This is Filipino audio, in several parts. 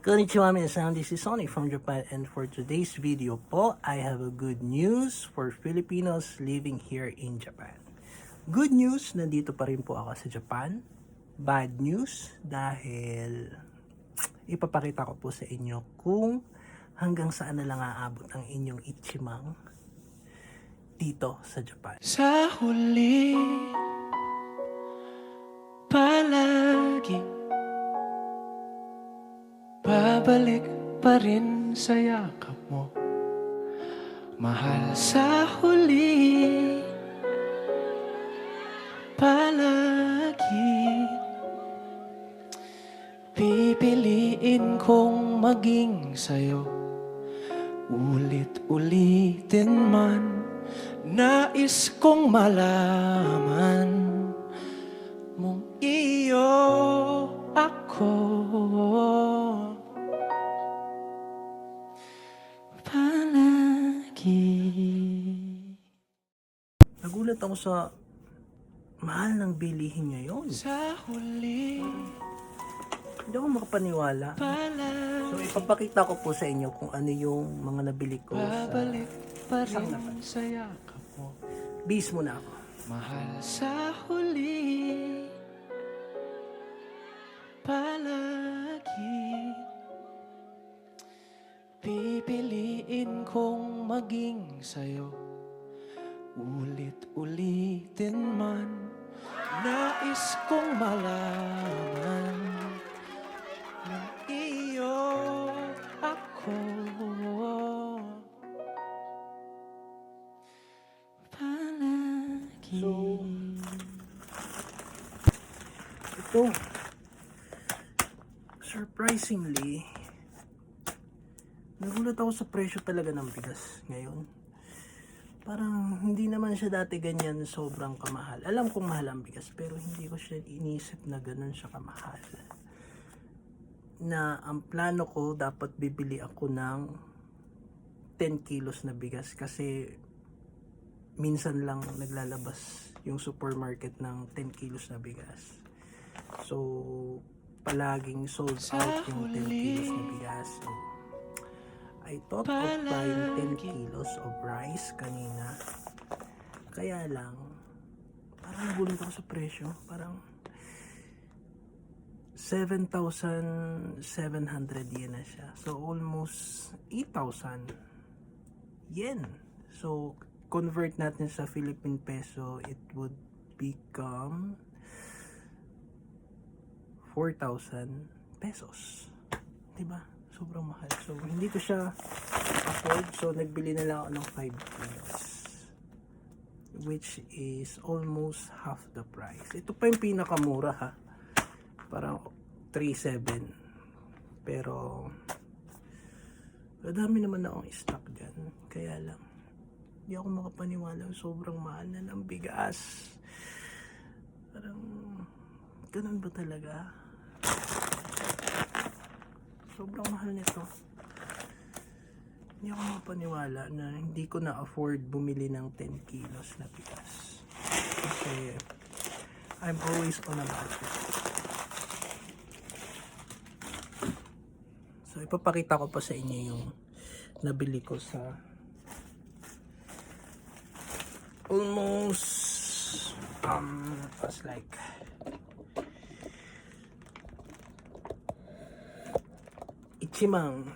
Konnichiwa minasan, this is Sonic from Japan and for today's video po, I have a good news for Filipinos living here in Japan. Good news, nandito pa rin po ako sa Japan. Bad news, dahil ipapakita ko po sa inyo kung hanggang saan na lang aabot ang inyong ichimang dito sa Japan. Sa huli Babalik pa rin sa yakap mo. Mahal sa huli. Palagi. Pipiliin kong maging sa'yo. Ulit-ulitin man Nais kong malaman. Mong iyo ako Nagulat ako sa mahal ng bilihin ngayon. Sa huli. Hindi ako makapaniwala. So ipapakita ko po sa inyo kung ano yung mga nabili ko sa Babalik pa rin sa yakap mo base muna ako. Mahal sa huli. Palagi. Pipiliin kong maging sa'yo Ulit-ulitin man Nais kong malaman Ng iyo ako Palagi So, Ito, surprisingly, nagulat ako sa presyo talaga ng bigas ngayon. Parang hindi naman siya dati ganyan sobrang kamahal. Alam kong mahal ang bigas pero hindi ko siya inisip na ganun siya kamahal. Na ang plano ko dapat bibili ako ng 10 kilos na bigas kasi minsan lang naglalabas yung supermarket ng 10 kilos na bigas. So, palaging sold out yung 10 huli. kilos na bigas. So, I thought of buying 10 kilos of rice kanina. Kaya lang, parang nagulat ako sa presyo. Parang 7,700 yen na siya. So, almost 8,000 yen. So, convert natin sa Philippine peso, it would become 4,000 pesos. 'Di ba? Sobrang mahal. So, hindi ko siya afford. So, nagbili na lang ako ng 5 kilos. Which is almost half the price. Ito pa yung pinakamura ha. Parang 3,700. Pero, madami naman akong stock dyan. Kaya lang, hindi ako makapaniwala. Sobrang mahal na ng bigas. Parang, ganun ba talaga? Sobrang mahal nito. Hindi ako makapaniwala na hindi ko na afford bumili ng 10 kilos na bigas. Kasi, I'm always on a budget. So, ipapakita ko pa sa inyo yung nabili ko sa almost um was like ichimang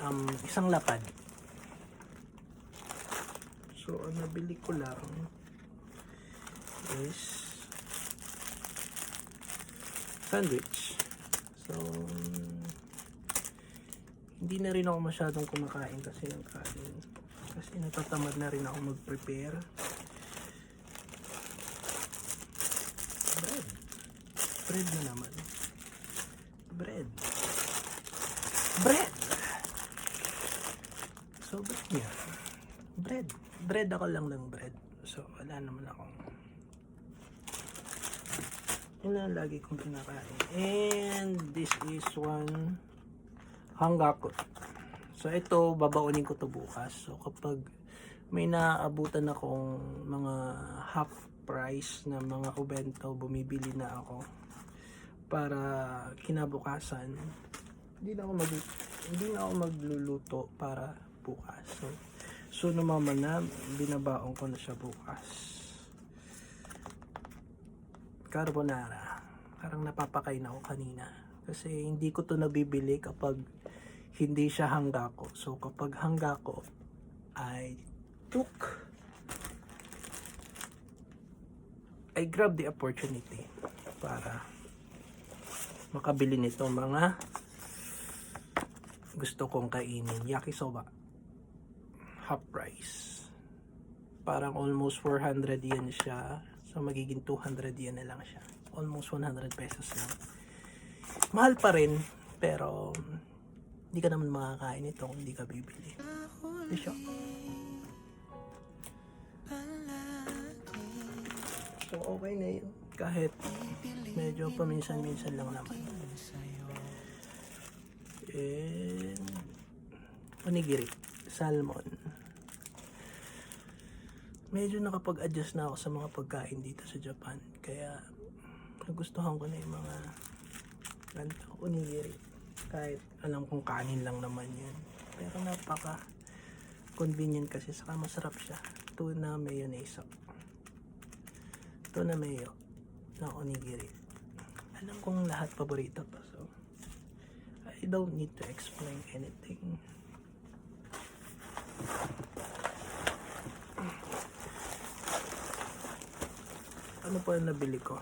um isang lapad. So ang nabili ko lang is sandwich. So hindi na rin ako masyadong kumakain kasi ng kanin kasi natatamad na rin ako mag-prepare. Bread. Bread na naman. Bread bread. So bread niya bread. Bread ako lang ng bread. So wala naman akong yun lang lagi kong kinakain. And this is one hanggaku so ito babaunin ko to bukas. So kapag may naaabutan akong mga half price na mga ubento bumibili na ako para kinabukasan hindi na ako mag hindi na ako magluluto para bukas. So, so naman na binabaon ko na siya bukas. Carbonara. Parang napapakain ako kanina. Kasi hindi ko to nabibili kapag hindi siya hangga ko. So kapag hangga ko, I took I grab the opportunity para makabili nito mga gusto kong kainin. Yakisoba. Half price. Parang almost 400 yen siya. So magiging 200 yen na lang siya. Almost 100 pesos lang. Mahal pa rin. Pero hindi ka naman makakain ito kung hindi ka bibili. Di siya. So okay na yun. Kahit medyo paminsan-minsan lang naman. And onigiri, salmon. Medyo nakapag-adjust na ako sa mga pagkain dito sa Japan. Kaya nagustuhan ko na yung mga ganito, onigiri. Kahit alam kong kanin lang naman yun. Pero napaka convenient kasi saka masarap siya. Tuna mayonnaise. Tuna mayo na onigiri. Alam kong lahat paborito to. So, I don't need to explain anything. Ano pa yung nabili ko?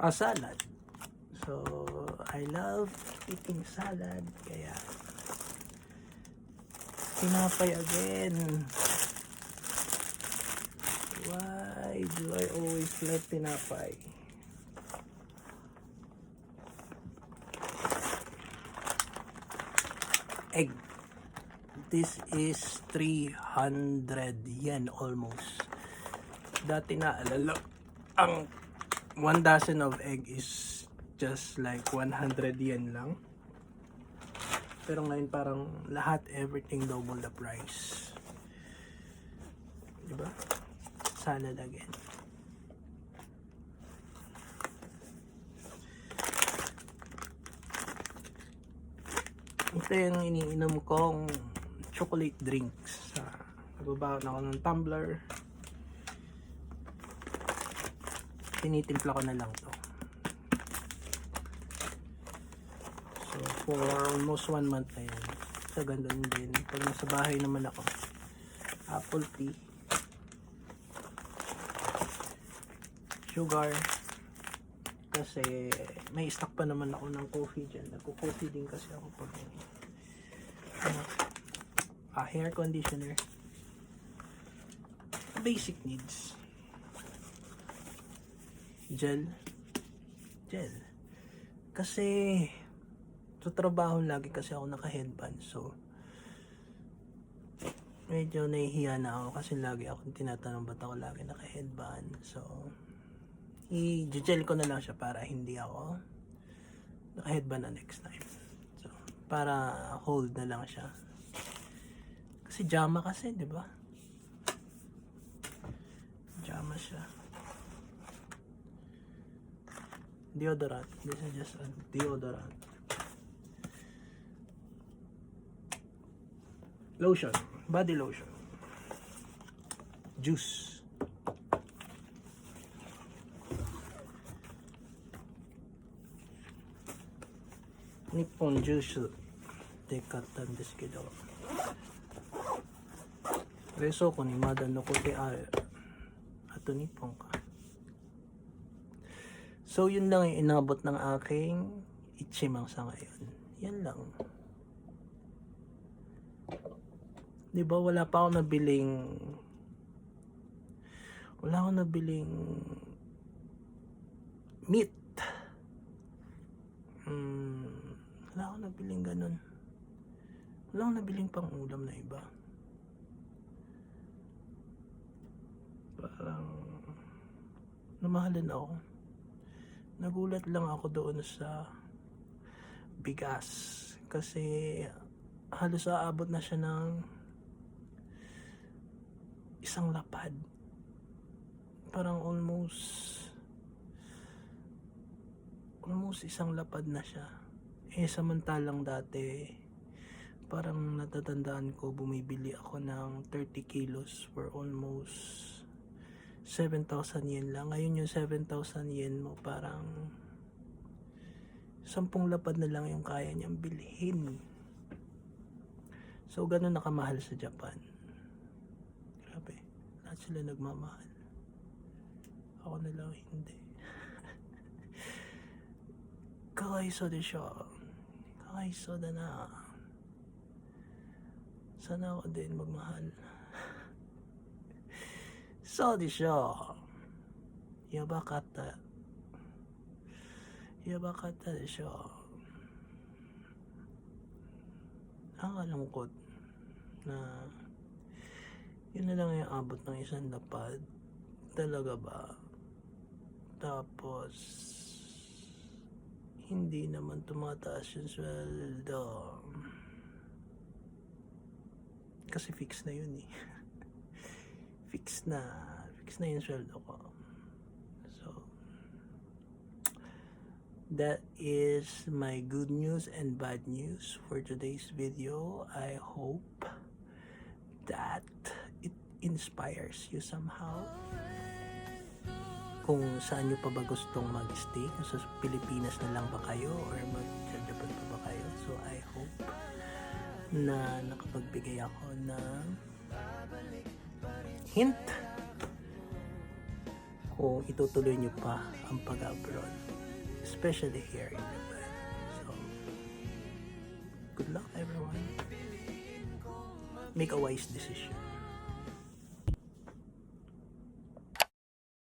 Ah, salad. So, I love eating salad. Kaya, tinapay again. Why do I always like tinapay? Egg. This is 300 yen almost. Dati na alala, ang one dozen of egg is just like 100 yen lang. Pero ngayon parang lahat, everything double the price. Diba? Salad again. Yung iniinom kong chocolate drinks. Sa nagbabaon ako ng tumbler. Tinitimpla ko na lang to. So, for almost one month na yan. Sa ganun din. Pag nasa bahay naman ako, apple tea, sugar, kasi may stock pa naman ako ng coffee dyan. Nagko-coffee din kasi ako pag ano, ah, hair conditioner. Basic needs. Gel. Gel. Kasi sa trabaho lagi kasi ako naka-headband. So, medyo nahihiya na ako kasi lagi ako tinatanong ba't ako lagi naka-headband. So, i-gel ko na lang siya para hindi ako naka-headband na next time. Para hold na lang siya. Kasi jama kasi, di ba? Jama siya. Deodorant. This is just a deodorant. Lotion. Body lotion. Juice. Nippon juice で買ったんですけど冷蔵庫にまだ残ってあるあと2本か So yun lang yung inabot ng aking ichimang sa ngayon yan lang di ba wala pa ako nabiling wala ako nabiling meat Nabiling ganun. Wala akong nabiling pang ulam na iba. Parang namahalan ako. Nagulat lang ako doon sa bigas. Kasi halos aabot na siya ng isang lapad. Parang almost almost isang lapad na siya. Eh, samantalang dati, parang natatandaan ko, bumibili ako ng 30 kilos for almost 7,000 yen lang. Ngayon yung 7,000 yen mo, parang 10 lapad na lang yung kaya niyang bilhin. So, ganun nakamahal sa Japan. Grabe. Lahat sila nagmamahal. Ako na lang hindi. Kakaiso de siya. Kakaiso da na. Sana ako din magmahal. so de siya. Yabakata. Yabakata de siya. Nakakalungkot na yun na lang yung abot ng isang lapad. Talaga ba? Tapos, hindi naman tumataas yung sweldo. Kasi fix na yun eh. fix na. Fix na yung sweldo ko. So, that is my good news and bad news for today's video. I hope that it inspires you somehow kung saan nyo pa ba gustong mag-stay, sa Pilipinas na lang ba kayo or mag-Japan pa ba kayo. So I hope na nakapagbigay ako ng hint kung itutuloy nyo pa ang pag-abroad. Especially here in Japan. So, good luck everyone. Make a wise decision.